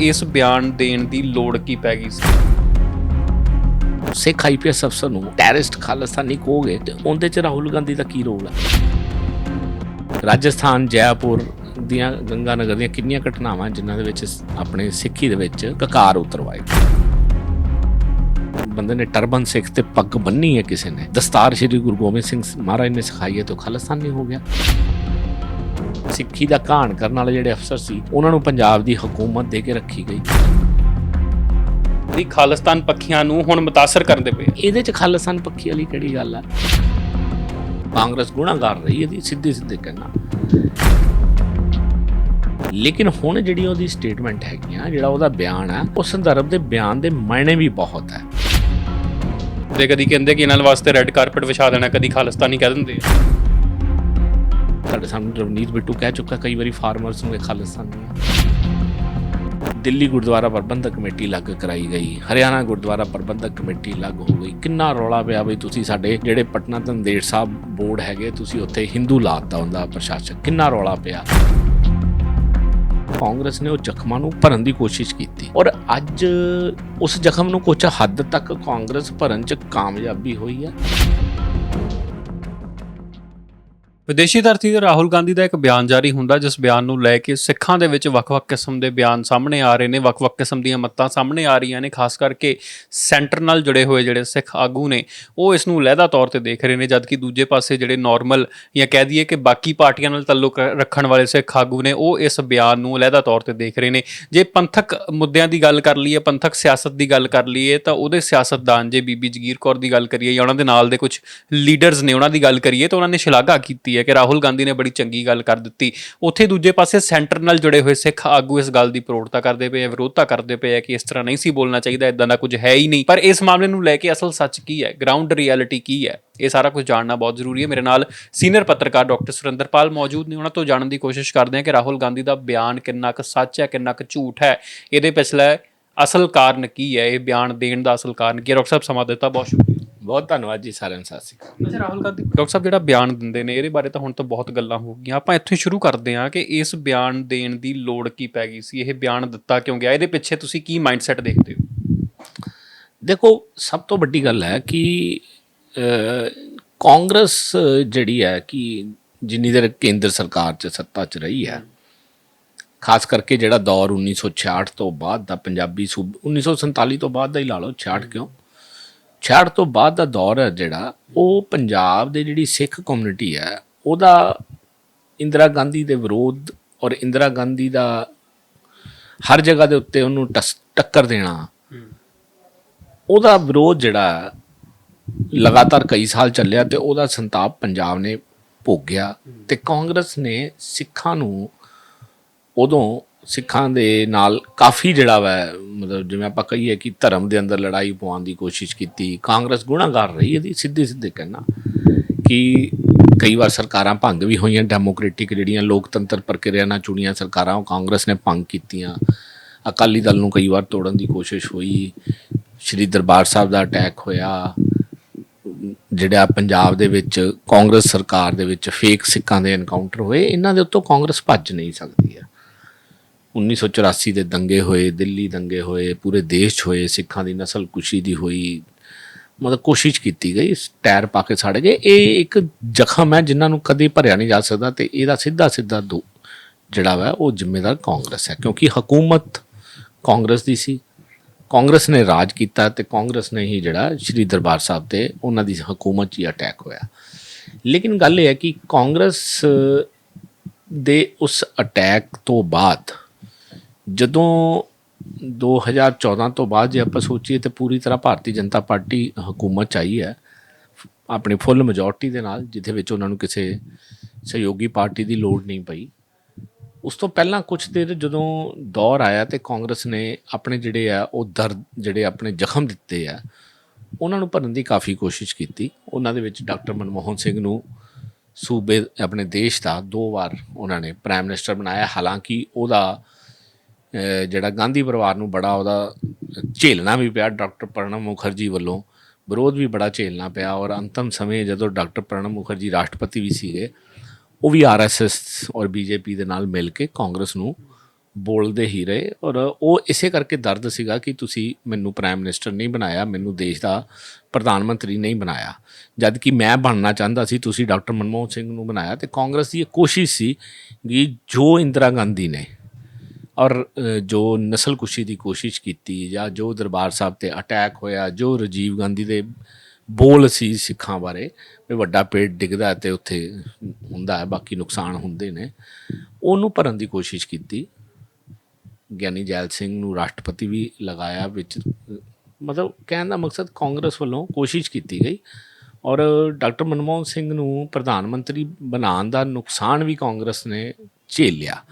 ਇਸ ਬਿਆਨ ਦੇਣ ਦੀ ਲੋੜ ਕੀ ਪੈ ਗਈ ਸੀ? ਸਿੱਖ ਆਈਪੀਐਸ ਅਫਸਰ ਨੂੰ ਟੈਰਰਿਸਟ ਖਾਲਿਸਤਾਨੀ ਕਹੋਗੇ ਤੇ ਉਹਦੇ ਚ ਰਾਹੁਲ ਗਾਂਧੀ ਦਾ ਕੀ ਰੋਲ ਹੈ ਰਾਜਸਥਾਨ, ਜੈਪੁਰ ਦੀਆਂ ਗੰਗਾ ਨਗਰ ਦੀਆਂ ਕਿੰਨੀਆਂ ਘਟਨਾਵਾਂ ਜਿਨ੍ਹਾਂ ਦੇ ਵਿੱਚ ਆਪਣੇ ਸਿੱਖੀ ਦੇ ਵਿੱਚ ਕਕਾਰ ਉਤਰਵਾਏ? ਬੰਦੇ ਨੇ ਟਰਬਨ ਸਿੱਖ ਤੇ ਪੱਗ ਬੰਨੀ ਹੈ ਕਿਸੇ ਨੇ। ਦਸਤਾਰ ਸ੍ਰੀ ਗੁਰੂ ਗੋਬਿੰਦ ਸਿੰਘ ਮਹਾਰਾਜ ਨੇ ਸਿਖਾਈ ਹੈ ਤਾਂ ਖਾਲਿਸਤਾਨੀ ਹੋ ਗਿਆ। ਸਿੱਖੀ ਦਾ ਘਾਣ ਕਰਨ ਵਾਲੇ ਜਿਹੜੇ ਅਫਸਰ ਸੀ ਉਹਨਾਂ ਨੂੰ ਪੰਜਾਬ ਦੀ ਹਕੂਮਤ ਦੇ ਕੇ ਰੱਖੀ ਗਈ। ਦੀ ਖਾਲਿਸਤਾਨ ਪੱਖੀਆਂ ਨੂੰ ਹੁਣ ਮੁਤਾਸਰ ਕਰਦੇ ਪਏ ਇਹਦੇ ਚ ਖਾਲਿਸਤਾਨ ਪੱਖੀ ਵਾਲੀ ਕਿਹੜੀ ਗੱਲ ਆ? ਕਾਂਗਰਸ ਗੁਨਾਹਗਾਰ ਰਹੀ ਇਹਦੀ ਸਿੱਧੀ ਸਿੱਧੇ ਕਹਿਣਾ। ਲੇਕਿਨ ਹੁਣ ਜਿਹੜੀ ਉਹਦੀ ਸਟੇਟਮੈਂਟ ਹੈਗੀ ਆ ਜਿਹੜਾ ਉਹਦਾ ਬਿਆਨ ਆ ਉਸ ਸੰਦਰਭ ਦੇ ਬਿਆਨ ਦੇ ਮਾਇਨੇ ਵੀ ਬਹੁਤ ਹੈ ਤੇ ਕਦੀ ਕਹਿੰਦੇ ਕਿ ਇਹਨਾਂ ਵਾਸਤੇ ਰੈੱਡ ਕਾਰਪਟ ਵਿਛਾ ਦੇਣਾ ਕਦੀ ਖਾਲਿਸਤਾਨੀ ਕਹਿ ਦਿੰਦੇ ਆ। ਸਾਡੇ ਸਾਹਮਣੇ ਰਵਨੀਤ ਬਿੱਟੂ ਕਹਿ ਚੁੱਕਾ, ਕਈ ਵਾਰੀ ਫਾਰਮਰਸ ਨੂੰ ਇਹ ਖਾਲਿਸਤਾਨੀ ਦਿੱਲੀ ਗੁਰਦੁਆਰਾ ਪ੍ਰਬੰਧਕ ਕਮੇਟੀ ਲੱਗ ਕਰਾਈ ਗਈ, ਹਰਿਆਣਾ ਗੁਰਦੁਆਰਾ ਪ੍ਰਬੰਧਕ ਕਮੇਟੀ ਲੱਗ ਹੋ ਗਈ। ਕਿੰਨਾ ਰੌਲਾ ਪਿਆ ਬਈ ਤੁਸੀਂ ਸਾਡੇ ਜਿਹੜੇ ਪਟਨਾ ਤੰਦੇੜ ਸਾਹਿਬ ਬੋਰਡ ਹੈਗੇ, ਤੁਸੀਂ ਉੱਥੇ ਹਿੰਦੂ ਲਾਤਾ ਹੁੰਦਾ ਪ੍ਰਸ਼ਾਸਕ, ਕਿੰਨਾ ਰੌਲਾ ਪਿਆ। ਕਾਂਗਰਸ ਨੇ ਉਹ ਜ਼ਖਮਾਂ ਨੂੰ ਭਰਨ ਦੀ ਕੋਸ਼ਿਸ਼ ਕੀਤੀ ਔਰ ਅੱਜ ਉਸ ਜ਼ਖਮ ਨੂੰ ਕੁਝ ਹੱਦ ਤੱਕ ਕਾਂਗਰਸ ਭਰਨ 'ਚ ਕਾਮਯਾਬੀ ਹੋਈ ਹੈ। ਵਿਦੇਸ਼ੀ ਧਰਤੀ ਤੇ ਰਾਹੁਲ ਗਾਂਧੀ ਦਾ ਇੱਕ ਬਿਆਨ ਜਾਰੀ ਹੁੰਦਾ, ਜਿਸ ਬਿਆਨ ਨੂੰ ਲੈ ਕੇ ਸਿੱਖਾਂ ਦੇ ਵਿੱਚ ਵੱਖ-ਵੱਖ ਕਿਸਮ ਦੇ ਬਿਆਨ ਸਾਹਮਣੇ ਆ ਰਹੇ ਨੇ, ਵੱਖ-ਵੱਖ ਕਿਸਮ ਦੀਆਂ ਮੱਤਾਂ ਸਾਹਮਣੇ ਆ ਰਹੀਆਂ ਨੇ, ਖਾਸ ਕਰਕੇ ਸੈਂਟਰ ਨਾਲ ਜੁੜੇ ਹੋਏ ਜਿਹੜੇ ਸਿੱਖ ਆਗੂ ਨੇ, ਉਹ ਇਸ ਨੂੰ ਲਹਿਦਾ ਤੌਰ ਤੇ ਦੇਖ ਰਹੇ ਨੇ, ਜਦਕਿ ਦੂਜੇ ਪਾਸੇ ਜਿਹੜੇ ਨਾਰਮਲ ਜਾਂ ਕਹਿ ਦਈਏ ਕਿ ਬਾਕੀ ਪਾਰਟੀਆਂ ਨਾਲ ਤਾਲੁਕ ਰੱਖਣ ਵਾਲੇ ਸਿੱਖ ਆਗੂ ਨੇ, ਉਹ ਇਸ ਬਿਆਨ ਨੂੰ ਲਹਿਦਾ ਤੌਰ ਤੇ ਦੇਖ ਰਹੇ ਨੇ। ਜੇ ਪੰਥਕ ਮੁੱਦਿਆਂ ਦੀ ਗੱਲ ਕਰ ਲਈਏ, ਪੰਥਕ ਸਿਆਸਤ ਦੀ ਗੱਲ ਕਰ ਲਈਏ, ਤਾਂ ਉਹਦੇ ਸਿਆਸਤਦਾਨ, ਜੇ ਬੀਬੀ ਜਗੀਰ ਕੌਰ ਦੀ ਗੱਲ ਕਰੀਏ ਜਾਂ ਉਹਨਾਂ ਦੇ ਨਾਲ ਦੇ ਕੁਝ ਲੀਡਰਸ ਨੇ ਉਹਨਾਂ ਦੀ ਗੱਲ ਕਰੀਏ, ਤਾਂ ਉਹਨਾਂ ਨੇ ਸ਼ਲਾਘਾ ਕੀਤੀ ਹੈ ਕਿ ਰਾਹੁਲ ਗਾਂਧੀ ਨੇ ਬੜੀ ਚੰਗੀ ਗੱਲ ਕਰ ਦਿੱਤੀ। ਉੱਥੇ ਦੂਜੇ ਪਾਸੇ ਸੈਂਟਰ ਨਾਲ ਜੁੜੇ ਹੋਏ ਸਿੱਖ ਆਗੂ ਇਸ ਗੱਲ ਦੀ ਪ੍ਰੋੜਤਾ ਕਰਦੇ ਪਏ ਆ, ਵਿਰੋਧਤਾ ਕਰਦੇ ਪਏ ਆ ਕਿ ਇਸ ਤਰ੍ਹਾਂ ਨਹੀਂ ਸੀ ਬੋਲਣਾ ਚਾਹੀਦਾ ਇਦਾਂ ਦਾ ਕੁਝ ਹੈ ਹੀ ਨਹੀਂ। ਪਰ ਇਸ ਮਾਮਲੇ ਨੂੰ ਲੈ ਕੇ ਅਸਲ ਸੱਚ ਕੀ ਹੈ? ਗਰਾਊਂਡ ਰਿਐਲਿਟੀ ਕੀ ਹੈ? ਇਹ ਸਾਰਾ ਕੁਝ ਜਾਣਨਾ ਬਹੁਤ ਜ਼ਰੂਰੀ ਹੈ। ਮੇਰੇ ਨਾਲ ਸੀਨੀਅਰ ਪੱਤਰਕਾਰ ਡਾਕਟਰ ਸੁਰਿੰਦਰਪਾਲ ਮੌਜੂਦ ਨੇ। ਉਹਨਾਂ ਤੋਂ ਜਾਣਨ ਦੀ ਕੋਸ਼ਿਸ਼ ਕਰਦੇ ਹਾਂ ਕਿ ਰਾਹੁਲ ਗਾਂਧੀ ਦਾ ਬਿਆਨ ਕਿੰਨਾ ਕੁ ਸੱਚ ਹੈ, ਕਿੰਨਾ ਕੁ ਝੂਠ ਹੈ। ਇਹਦੇ ਪਿਛਲੇ ਅਸਲ ਕਾਰਨ ਕੀ ਹੈ? ਇਹ ਬਿਆਨ ਦੇਣ ਦਾ ਅਸਲ ਕਾਰਨ ਕੀ ਹੈ? ਡਾਕਟਰ ਸਾਹਿਬ, ਸਮਾਂ ਦਿੱਤਾ। ਬਹੁਤ ਸ਼ੁਕਰੀਆ। ਬਹੁਤ ਧੰਨਵਾਦ ਜੀ ਸਾਰਿਆਂ ਨੂੰ ਸਤਿ ਸ਼੍ਰੀ ਅਕਾਲ। ਅੱਛਾ ਰਾਹੁਲ ਗਾਂਧੀ। ਡਾਕਟਰ ਸਾਹਿਬ ਜਿਹੜਾ ਬਿਆਨ ਦਿੰਦੇ ਨੇ ਇਹਦੇ ਬਾਰੇ ਤਾਂ ਹੁਣ ਤਾਂ ਬਹੁਤ ਗੱਲਾਂ ਹੋ ਗਈਆਂ। ਆਪਾਂ ਇੱਥੋਂ ਸ਼ੁਰੂ ਕਰਦੇ ਹਾਂ ਕਿ ਇਸ ਬਿਆਨ ਦੇਣ ਦੀ ਲੋੜ ਕੀ ਪੈ ਗਈ ਸੀ ਇਹ ਬਿਆਨ ਦਿੱਤਾ ਕਿਉਂ ਗਿਆ? ਇਹਦੇ ਪਿੱਛੇ ਤੁਸੀਂ ਕੀ ਮਾਈਂਡਸੈਟ ਦੇਖਦੇ ਹੋ? ਦੇਖੋ ਸਭ ਤੋਂ ਵੱਡੀ ਗੱਲ ਹੈ ਕਿ ਕਾਂਗਰਸ ਜਿਹੜੀ ਹੈ ਕਿ ਜਿੰਨੀ ਦੇਰ ਕੇਂਦਰ ਸਰਕਾਰ 'ਚ ਸੱਤਾ 'ਚ ਰਹੀ ਹੈ ਖਾਸ ਕਰਕੇ ਜਿਹੜਾ ਦੌਰ 1966 ਤੋਂ ਬਾਅਦ ਦਾ ਪੰਜਾਬੀ ਸੂਬ 1947 ਤੋਂ ਬਾਅਦ ਦਾ ਹੀ ਲਾ ਲਓ 66 ਕਿਉਂ? 66 ਤੋਂ ਬਾਅਦ ਦਾ ਦੌਰ ਹੈ ਜਿਹੜਾ, ਉਹ ਪੰਜਾਬ ਦੇ ਜਿਹੜੀ ਸਿੱਖ ਕਮਿਊਨਿਟੀ ਹੈ, ਉਹਦਾ ਇੰਦਰਾ ਗਾਂਧੀ ਦੇ ਵਿਰੋਧ ਔਰ ਇੰਦਰਾ ਗਾਂਧੀ ਦਾ ਹਰ ਜਗ੍ਹਾ ਦੇ ਉੱਤੇ ਉਹਨੂੰ ਟਸ- ਟੱਕਰ ਦੇਣਾ। ਉਹਦਾ ਵਿਰੋਧ ਜਿਹੜਾ ਲਗਾਤਾਰ ਕਈ ਸਾਲ ਚੱਲਿਆ ਤੇ ਉਹਦਾ ਸੰਤਾਪ ਪੰਜਾਬ ਨੇ ਭੋਗਿਆ ਤੇ ਕਾਂਗਰਸ ਨੇ ਸਿੱਖਾਂ ਨੂੰ ਉਦੋਂ ਸਿੱਖਾਂ ਦੇ ਨਾਲ ਕਾਫੀ ਜਿਹੜਾ ਵਾ, ਮਤਲਬ ਜਿਵੇਂ ਆਪਾਂ ਕਹੀਏ ਕਿ ਧਰਮ ਦੇ ਅੰਦਰ ਲੜਾਈ ਪਵਾਉਣ ਦੀ ਕੋਸ਼ਿਸ਼ ਕੀਤੀ, ਕਾਂਗਰਸ ਗੁਨਾਹਗਾਰ ਰਹੀ ਇਹਦੀ ਸਿੱਧੇ ਸਿੱਧੇ ਕਹਿਣਾ ਕਿ ਕਈ ਵਾਰ ਸਰਕਾਰਾਂ ਭੰਗ ਵੀ ਹੋਈਆਂ, ਡੈਮੋਕ੍ਰੈਟਿਕ ਜਿਹੜੀਆਂ ਲੋਕਤੰਤਰ ਪ੍ਰਕਿਰਿਆ ਨਾਲ ਚੁਣੀਆਂ ਸਰਕਾਰਾਂ, ਉਹ ਕਾਂਗਰਸ ਨੇ ਭੰਗ ਕੀਤੀਆਂ। ਅਕਾਲੀ ਦਲ ਨੂੰ ਕਈ ਵਾਰ ਤੋੜਨ ਦੀ ਕੋਸ਼ਿਸ਼ ਹੋਈ, ਸ਼੍ਰੀ ਦਰਬਾਰ ਸਾਹਿਬ ਦਾ ਅਟੈਕ ਹੋਇਆ, ਜਿਹੜਾ ਪੰਜਾਬ ਦੇ ਵਿੱਚ ਕਾਂਗਰਸ ਸਰਕਾਰ ਦੇ ਵਿੱਚ ਫੇਕ ਸਿੱਖਾਂ ਦੇ ਐਨਕਾਊਂਟਰ ਹੋਏ, ਇਹਨਾਂ ਦੇ ਉੱਤੋਂ ਕਾਂਗਰਸ ਭੱਜ ਨਹੀਂ ਸਕਦੀ ਹੈ। 1984 ਦੇ ਦੰਗੇ ਹੋਏ, ਦਿੱਲੀ ਦੰਗੇ ਹੋਏ, ਪੂਰੇ ਦੇਸ਼ 'ਚ ਹੋਏ, ਸਿੱਖਾਂ ਦੀ ਨਸਲ ਕੁਸ਼ੀ ਦੀ ਹੋਈ, ਮਤਲਬ ਕੋਸ਼ਿਸ਼ ਕੀਤੀ ਗਈ, ਟਾਇਰ ਪਾ ਕੇ ਸੜ ਗਏ। ਇਹ ਇੱਕ ਜ਼ਖਮ ਹੈ ਜਿਨ੍ਹਾਂ ਨੂੰ ਕਦੇ ਭਰਿਆ ਨਹੀਂ ਜਾ ਸਕਦਾ ਤੇ ਇਹਦਾ ਸਿੱਧਾ ਸਿੱਧਾ ਦੋ ਜਿਹੜਾ ਵਾ ਉਹ ਜ਼ਿੰਮੇਦਾਰ ਕਾਂਗਰਸ ਹੈ, ਕਿਉਂਕਿ ਹਕੂਮਤ ਕਾਂਗਰਸ ਦੀ ਸੀ। ਕਾਂਗਰਸ ਨੇ ਰਾਜ ਕੀਤਾ ਤੇ ਕਾਂਗਰਸ ਨੇ ਹੀ ਜਿਹੜਾ ਸ਼੍ਰੀ ਦਰਬਾਰ ਸਾਹਿਬ ਤੇ ਉਹਨਾਂ ਦੀ ਹਕੂਮਤ 'ਚ ਹੀ ਅਟੈਕ ਹੋਇਆ। ਲੇਕਿਨ ਗੱਲ ਇਹ ਹੈ ਕਿ ਕਾਂਗਰਸ ਦੇ ਉਸ ਅਟੈਕ ਤੋਂ ਬਾਅਦ ਜਦੋਂ 2014 ਤੋਂ ਬਾਅਦ ਜੇ ਆਪਾਂ ਸੋਚੀਏ ਤੇ ਪੂਰੀ ਤਰ੍ਹਾਂ ਭਾਰਤੀ ਜਨਤਾ ਪਾਰਟੀ ਹਕੂਮਤ 'ਚ ਆਈ ਹੈ, ਆਪਣੀ ਫੁੱਲ ਮੈਜੋਰਟੀ ਦੇ ਨਾਲ, ਜਿੱਥੇ ਵਿੱਚ ਉਹਨਾਂ ਨੂੰ ਕਿਸੇ ਸਹਿਯੋਗੀ ਪਾਰਟੀ ਦੀ ਲੋੜ ਨਹੀਂ ਪਈ। ਉਸ ਤੋਂ ਪਹਿਲਾਂ ਕੁਝ ਦੇਰ ਜਦੋਂ ਦੌਰ ਆਇਆ ਤੇ ਕਾਂਗਰਸ ਨੇ ਆਪਣੇ ਜਿਹੜੇ ਆ, ਉਹ ਦਰਦ ਜਿਹੜੇ ਆਪਣੇ ਜ਼ਖਮ ਦਿੱਤੇ ਆ, ਉਹਨਾਂ ਨੂੰ ਭਰਨ ਦੀ ਕਾਫੀ ਕੋਸ਼ਿਸ਼ ਕੀਤੀ। ਉਹਨਾਂ ਦੇ ਵਿੱਚ ਡਾਕਟਰ ਮਨਮੋਹਨ ਸਿੰਘ ਨੂੰ ਸੂਬੇ ਆਪਣੇ ਦੇਸ਼ ਦਾ ਦੋ ਵਾਰ ਉਹਨਾਂ ਨੇ ਪ੍ਰਾਈਮ ਮਿਨਿਸਟਰ ਬਣਾਇਆ। ਹਾਲਾਂਕਿ ਉਹਦਾ ਜਿਹੜਾ ਗਾਂਧੀ ਪਰਿਵਾਰ ਨੂੰ ਬੜਾ ਉਹਦਾ ਝੇਲਣਾ ਵੀ ਪਿਆ ਡਾਕਟਰ ਪ੍ਰਣਬ ਮੁਖਰਜੀ ਵੱਲੋਂ, ਵਿਰੋਧ ਵੀ ਬੜਾ ਝੇਲਣਾ ਪਿਆ ਔਰ ਅੰਤਮ ਸਮੇਂ ਜਦੋਂ ਡਾਕਟਰ ਪ੍ਰਣਬ ਮੁਖਰਜੀ ਰਾਸ਼ਟਰਪਤੀ ਵੀ ਸੀਗੇ, ਉਹ ਵੀ ਆਰਐਸਐਸ ਔਰ ਬੀਜੇਪੀ ਦੇ ਨਾਲ ਮਿਲ ਕੇ ਕਾਂਗਰਸ ਨੂੰ ਬੋਲਦੇ ਹੀ ਰਹੇ ਔਰ ਉਹ ਇਸੇ ਕਰਕੇ ਦਰਦ ਸੀਗਾ ਕਿ ਤੁਸੀਂ ਮੈਨੂੰ ਪ੍ਰਾਈਮ ਮਿਨਿਸਟਰ ਨਹੀਂ ਬਣਾਇਆ, ਮੈਨੂੰ ਦੇਸ਼ ਦਾ ਪ੍ਰਧਾਨ ਮੰਤਰੀ ਨਹੀਂ ਬਣਾਇਆ। ਜਦ ਕਿ ਮੈਂ ਬਣਨਾ ਚਾਹੁੰਦਾ ਸੀ, ਤੁਸੀਂ ਡਾਕਟਰ ਮਨਮੋਹਨ ਸਿੰਘ ਨੂੰ ਬਣਾਇਆ ਤੇ ਕਾਂਗਰਸ ਦੀ ਇਹ ਕੋਸ਼ਿਸ਼ ਸੀ ਕਿ ਜੋ ਇੰਦਰਾ ਗਾਂਧੀ ਨੇ ਔਰ ਜੋ ਨਸਲਕੁਸ਼ੀ ਦੀ ਕੋਸ਼ਿਸ਼ ਕੀਤੀ ਜਾਂ ਜੋ ਦਰਬਾਰ ਸਾਹਿਬ ਤੇ ਅਟੈਕ ਹੋਇਆ, ਜੋ ਰਾਜੀਵ ਗਾਂਧੀ ਦੇ ਬੋਲ ਸੀ ਸਿੱਖਾਂ ਬਾਰੇ, ਵੀ ਵੱਡਾ ਪੇਟ ਡਿੱਗਦਾ ਤੇ ਉੱਥੇ ਹੁੰਦਾ ਹੈ, ਬਾਕੀ ਨੁਕਸਾਨ ਹੁੰਦੇ ਨੇ, ਉਹਨੂੰ ਭਰਨ ਦੀ ਕੋਸ਼ਿਸ਼ ਕੀਤੀ। ਗਿਆਨੀ ਜੈਲ ਸਿੰਘ ਨੂੰ ਰਾਸ਼ਟਰਪਤੀ ਵੀ ਲਗਾਇਆ, ਵਿੱਚ, ਮਤਲਬ ਕਹਿਣ ਦਾ ਮਕਸਦ ਕਾਂਗਰਸ ਵੱਲੋਂ ਕੋਸ਼ਿਸ਼ ਕੀਤੀ ਗਈ ਔਰ ਡਾਕਟਰ ਮਨਮੋਹਨ ਸਿੰਘ ਨੂੰ ਪ੍ਰਧਾਨ ਮੰਤਰੀ ਬਣਾਉਣ ਦਾ ਨੁਕਸਾਨ ਵੀ ਕਾਂਗਰਸ ਨੇ ਝੇਲਿਆ।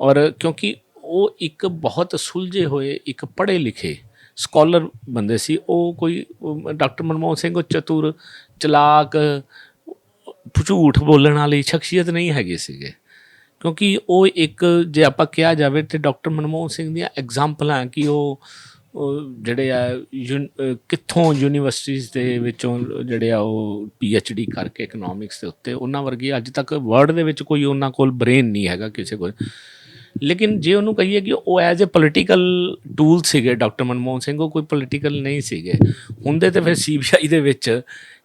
ਔਰ ਕਿਉਂਕਿ ਉਹ ਇੱਕ ਬਹੁਤ ਸੁਲਝੇ ਹੋਏ, ਇੱਕ ਪੜ੍ਹੇ ਲਿਖੇ ਸਕਾਲਰ ਬੰਦੇ ਸੀ। ਉਹ ਕੋਈ ਡਾਕਟਰ ਮਨਮੋਹਨ ਸਿੰਘ ਉਹ ਚਤੁਰ, ਚਲਾਕ, ਝੂਠ ਬੋਲਣ ਵਾਲੀ ਸ਼ਖਸੀਅਤ ਨਹੀਂ ਹੈਗੇ ਸੀਗੇ। ਕਿਉਂਕਿ ਉਹ ਇੱਕ ਜੇ ਆਪਾਂ ਕਿਹਾ ਜਾਵੇ ਤੇ ਡਾਕਟਰ ਮਨਮੋਹਨ ਸਿੰਘ ਦੀਆਂ ਐਗਜ਼ਾਮਪਲਾਂ ਕਿ ਉਹ ਉਹ ਜਿਹੜੇ ਆ, ਯੂਨ- ਕਿੱਥੋਂ ਯੂਨੀਵਰਸਿਟੀਜ਼ ਦੇ ਵਿੱਚੋਂ ਜਿਹੜੇ ਆ ਉਹ ਡੀ ਕਰਕੇ ਇਕਨੋਮਿਕਸ ਦੇ ਉੱਤੇ, ਉਹਨਾਂ ਵਰਗੀ ਅੱਜ ਤੱਕ ਵਰਲਡ ਦੇ ਵਿੱਚ ਕੋਈ ਉਹਨਾਂ ਕੋਲ ਬ੍ਰੇਨ ਨਹੀਂ ਹੈਗਾ ਕਿਸੇ ਕੋਲ। ਲੇਕਿਨ ਜੇ ਉਹਨੂੰ ਕਹੀਏ ਕਿ ਉਹ ਐਜ਼ ਅ ਪੋਲੀਟੀਕਲ ਟੂਲ ਸੀਗੇ ਡਾਕਟਰ ਮਨਮੋਹਨ ਸਿੰਘ, ਉਹ ਕੋਈ ਪੋਲੀਟੀਕਲ ਨਹੀਂ ਸੀਗੇ। ਹੁੰਦੇ ਤੇ ਫਿਰ ਸੀਬੀਆਈ ਦੇ ਵਿੱਚ,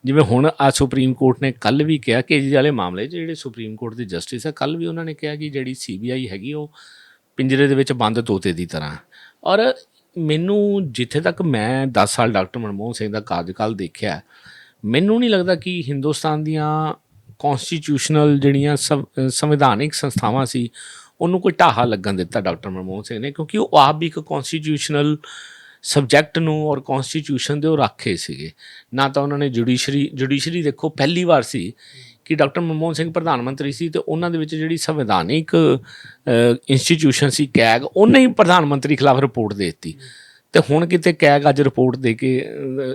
ਜਿਵੇਂ ਹੁਣ ਆ ਸੁਪਰੀਮ ਕੋਰਟ ਨੇ ਕੱਲ ਵੀ ਕਿਹਾ ਕਿ ਜੀ ਵਾਲੇ ਮਾਮਲੇ 'ਚ ਜਿਹੜੇ ਸੁਪਰੀਮ ਕੋਰਟ ਦੇ ਜਸਟਿਸ ਹੈ ਕੱਲ ਵੀ ਉਹਨਾਂ ਨੇ ਕਿਹਾ ਕਿ ਜਿਹੜੀ ਸੀਬੀਆਈ ਹੈਗੀ, ਉਹ ਪਿੰਜਰੇ ਦੇ ਵਿੱਚ ਬੰਦ ਤੋਤੇ ਦੀ ਤਰ੍ਹਾਂ। ਔਰ ਮੈਨੂੰ ਜਿੱਥੇ ਤੱਕ ਮੈਂ 10 ਸਾਲ ਡਾਕਟਰ ਮਨਮੋਹਨ ਸਿੰਘ ਦਾ ਕਾਰਜਕਾਲ ਦੇਖਿਆ, ਮੈਨੂੰ ਨਹੀਂ ਲੱਗਦਾ ਕਿ ਹਿੰਦੁਸਤਾਨ ਦੀਆਂ ਕਨਸਟੀਟਿਊਸ਼ਨਲ ਜਿਹੜੀਆਂ ਸੰਵ- ਸੰਵਿਧਾਨਿਕ ਸੰਸਥਾਵਾਂ ਸੀ, ਉਹਨੂੰ ਕੋਈ ਢਾਹਾ ਲੱਗਣ ਦਿੱਤਾ ਡਾਕਟਰ ਮਨਮੋਹਨ ਸਿੰਘ ਨੇ, ਕਿਉਂਕਿ ਉਹ ਆਪ ਵੀ ਇੱਕ ਕਨਸਟੀਟਿਊਸ਼ਨਲ ਸਬਜੈਕਟ ਨੂੰ ਔਰ ਕਨਸਟੀਟਿਊਸ਼ਨ ਦੇ ਉਹ ਰੱਖੇ ਸੀਗੇ। ਨਾ ਤਾਂ ਉਹਨਾਂ ਨੇ ਜੁਡੀਸ਼ਰੀ ਜੁਡੀਸ਼ਰੀ ਦੇਖੋ ਪਹਿਲੀ ਵਾਰ ਸੀ ਕਿ ਡਾਕਟਰ ਮਨਮੋਹਨ ਸਿੰਘ ਪ੍ਰਧਾਨ ਮੰਤਰੀ ਸੀ ਤੇ ਉਹਨਾਂ ਦੇ ਵਿੱਚ ਜਿਹੜੀ ਸੰਵਿਧਾਨਿਕ ਇੰਸਟੀਟਿਊਸ਼ਨ ਸੀ ਕੈਗ, ਉਹਨੇ ਹੀ ਪ੍ਰਧਾਨ ਮੰਤਰੀ ਖਿਲਾਫ ਰਿਪੋਰਟ ਦੇ ਦਿੱਤੀ। ਤੇ ਹੁਣ ਕਿਤੇ ਕੈਗ ਅੱਜ ਰਿਪੋਰਟ ਦੇ ਕੇ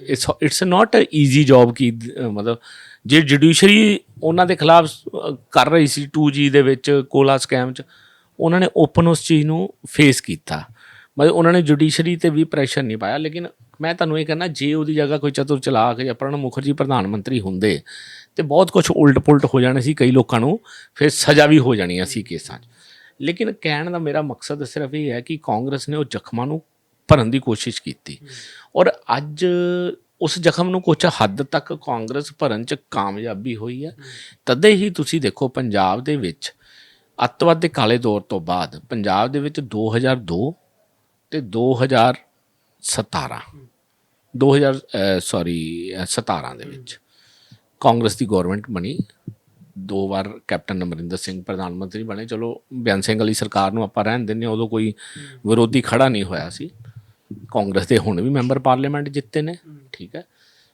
it's it's not a easy job ਕੀ ਮਤਲਬ ਜੇ ਜੁਡੀਸ਼ਰੀ ਉਹਨਾਂ ਦੇ ਖਿਲਾਫ ਕਰ ਰਹੀ ਸੀ 2G ਦੇ ਵਿੱਚ ਕੋਲਾ ਸਕੈਮ ਚ, ਉਹਨਾਂ ਨੇ ਓਪਨ ਉਸ ਚੀਜ਼ ਨੂੰ ਫੇਸ ਕੀਤਾ। ਮਤਲਬ ਉਹਨਾਂ ਨੇ ਜੁਡੀਸ਼ਰੀ ਤੇ ਵੀ ਪ੍ਰੈਸ਼ਰ ਨਹੀਂ ਪਾਇਆ, ਲੇਕਿਨ ਮੈਂ ਤੁਹਾਨੂੰ ਇਹ ਕਹਿੰਦਾ ਜੇ ਉਹਦੀ ਜਗ੍ਹਾ ਕੋਈ ਚਤੁਰ ਚਲਾਕ ਜਾਂ ਪ੍ਰਣਬ ਮੁਖਰਜੀ ਪ੍ਰਧਾਨ ਮੰਤਰੀ ਹੁੰਦੇ ਤੇ ਬਹੁਤ ਕੁਝ ਉਲਟ ਪੁਲਟ ਹੋ ਜਾਣੇ ਸੀ ਕਈ ਲੋਕਾਂ ਨੂੰ, ਫਿਰ ਸਜ਼ਾ ਵੀ ਹੋ ਜਾਣੀਆਂ ਸੀ ਕੇਸਾਂ 'ਚ। ਲੇਕਿਨ ਕਹਿਣ ਦਾ ਮੇਰਾ ਮਕਸਦ ਸਿਰਫ ਇਹ ਹੈ ਕਿ ਕਾਂਗਰਸ ਨੇ ਉਹ ਜ਼ਖਮਾਂ ਨੂੰ ਭਰਨ ਦੀ ਕੋਸ਼ਿਸ਼ ਕੀਤੀ। ਔਰ ਅੱਜ ਉਸ ਜ਼ਖਮ ਨੂੰ ਕੁਝ ਹੱਦ ਤੱਕ ਕਾਂਗਰਸ ਭਰਨ 'ਚ ਕਾਮਯਾਬੀ ਹੋਈ ਹੈ। ਤਦੇ ਹੀ ਤੁਸੀਂ ਦੇਖੋ ਪੰਜਾਬ ਦੇ ਵਿੱਚ ਅੱਤਵਾਦ ਦੇ ਕਾਲੇ ਦੌਰ ਤੋਂ ਬਾਅਦ ਪੰਜਾਬ ਦੇ ਵਿੱਚ 2002 ਤੇ 2017 2000 ਸੌਰੀ 17 ਦੇ ਵਿੱਚ ਕਾਂਗਰਸ ਦੀ ਗਵਰਨਮੈਂਟ ਬਣੀ, ਦੋ ਵਾਰ ਕੈਪਟਨ ਅਮਰਿੰਦਰ ਸਿੰਘ ਪ੍ਰਧਾਨ ਮੰਤਰੀ ਬਣੇ। ਚਲੋ, ਬਿਆਨ ਸਿੰਘ ਵਾਲੀ ਸਰਕਾਰ ਨੂੰ ਆਪਾਂ ਰਹਿਣ ਦਿੰਦੇ ਹਾਂ, ਉਦੋਂ ਕੋਈ ਵਿਰੋਧੀ ਖੜਾ ਨਹੀਂ ਹੋਇਆ ਸੀ। ਕਾਂਗਰਸ ਦੇ ਹੁਣ ਵੀ ਮੈਂਬਰ ਪਾਰਲੀਮੈਂਟ ਜਿੱਤੇ ਨੇ, ਠੀਕ ਹੈ।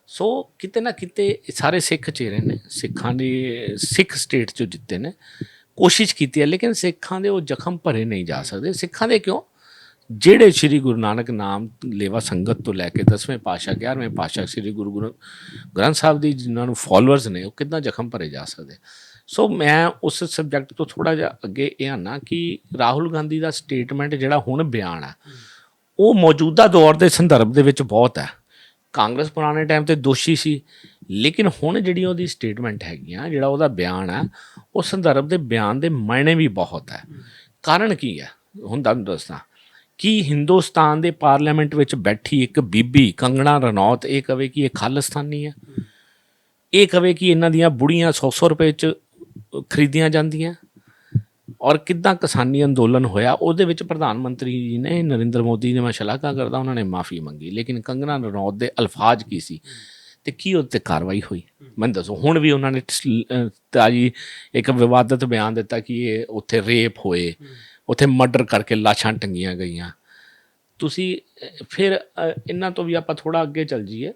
ਸੋ ਕਿਤੇ ਨਾ ਕਿਤੇ ਸਾਰੇ ਸਿੱਖ ਚਿਹਰੇ ਨੇ, ਸਿੱਖਾਂ ਦੀ, ਸਿੱਖ ਸਟੇਟ ਚੋਂ ਜਿੱਤੇ ਨੇ। ਕੋਸ਼ਿਸ਼ ਕੀਤੀ ਹੈ, ਲੇਕਿਨ ਸਿੱਖਾਂ ਦੇ ਉਹ ਜ਼ਖਮ ਭਰੇ ਨਹੀਂ ਜਾ ਸਕਦੇ। ਸਿੱਖਾਂ ਦੇ ਕਿਉਂ? ਜਿਹੜੇ ਸ੍ਰੀ ਗੁਰੂ ਨਾਨਕ ਨਾਮ ਲੇਵਾ ਸੰਗਤ ਤੋਂ ਲੈ ਕੇ 10ਵੇਂ ਪਾਤਸ਼ਾਹ 11ਵੇਂ ਪਾਤਸ਼ਾਹ ਸ੍ਰੀ ਗੁਰੂ ਗੁਰੂ ਗ੍ਰੰਥ ਸਾਹਿਬ ਦੀ ਜਿਨ੍ਹਾਂ ਨੂੰ ਫਾਲੋਅਰਸ ਨੇ, ਉਹ ਕਿੱਦਾਂ ਜ਼ਖਮ ਭਰੇ ਜਾ ਸਕਦੇ? ਸੋ ਮੈਂ ਉਸ ਸਬਜੈਕਟ ਤੋਂ ਥੋੜਾ ਜਿਹਾ ਅੱਗੇ ਇਹ ਆਨਾ ਕਿ ਰਾਹੁਲ ਗਾਂਧੀ ਦਾ ਸਟੇਟਮੈਂਟ ਜਿਹੜਾ ਹੁਣ ਬਿਆਨ ਆ ਉਹ ਮੌਜੂਦਾ ਦੌਰ ਦੇ ਸੰਦਰਭ ਦੇ ਵਿੱਚ ਬਹੁਤ ਹੈ। ਕਾਂਗਰਸ ਪੁਰਾਣੇ ਟਾਈਮ ਤੇ ਦੋਸ਼ੀ ਸੀ, ਲੇਕਿਨ ਹੁਣ ਜਿਹੜੀ ਉਹਦੀ ਸਟੇਟਮੈਂਟ ਹੈਗੀਆਂ ਜਿਹੜਾ ਉਹਦਾ ਬਿਆਨ ਆ ਉਹ ਸੰਦਰਭ ਦੇ ਬਿਆਨ ਦੇ ਮਾਇਨੇ ਵੀ ਬਹੁਤ ਹੈ। ਕਾਰਨ ਕੀ ਹੈ? ਹੁਣ ਤੁਹਾਨੂੰ ਦੱਸਦਾ। ਕੀ ਹਿੰਦੁਸਤਾਨ ਦੇ ਪਾਰਲੀਮੈਂਟ ਵਿੱਚ ਬੈਠੀ ਇੱਕ ਬੀਬੀ ਕੰਗਣਾ ਰਣੌਤ, ਇਹ ਕਵੇ ਕਿ ਇਹ ਖਾਲਿਸਤਾਨੀ ਹੈ? ਇਹ ਕਵੇ ਕਿ ਇਹਨਾਂ ਦੀਆਂ ਬੁੜੀਆਂ 100-100 ਰੁਪਏ ਚ ਖਰੀਦੀਆਂ ਜਾਂਦੀਆਂ? ਔਰ ਕਿੱਦਾਂ ਕਿਸਾਨੀ ਅੰਦੋਲਨ ਹੋਇਆ? ਉਹਦੇ ਵਿੱਚ ਪ੍ਰਧਾਨ ਮੰਤਰੀ ਜੀ ਨੇ ਨਰਿੰਦਰ ਮੋਦੀ ਨੇ, ਮੈਂ ਸ਼ਲਾਘਾ ਕਰਦਾ, ਉਹਨਾਂ ਨੇ ਮਾਫੀ ਮੰਗੀ। ਲੇਕਿਨ ਕੰਗਣਾ ਰਣੌਤ ਦੇ ਅਲਫਾਜ਼ ਕੀ ਸੀ? ਤੇ ਕੀ ਉਹ ਤੇ ਕਾਰਵਾਈ ਹੋਈ? ਮੈਨੂੰ ਦੱਸੋ। ਹੁਣ ਵੀ ਉਹਨਾਂ ਨੇ ਤਾਜੀ ਇੱਕ ਵਿਵਾਦਤ ਬਿਆਨ ਦਿੱਤਾ ਕਿ ਇਹ ਉੱਥੇ ਰੇਪ ਹੋਏ। ਉੱਥੇ ਮਰਡਰ ਕਰਕੇ ਲਾਸ਼ਾਂ ਟੰਗੀਆਂ ਗਈਆਂ। ਤੁਸੀਂ ਫਿਰ ਇਹਨਾਂ ਤੋਂ ਵੀ ਆਪਾਂ ਥੋੜਾ ਅੱਗੇ ਚੱਲ ਜਾਈਏ।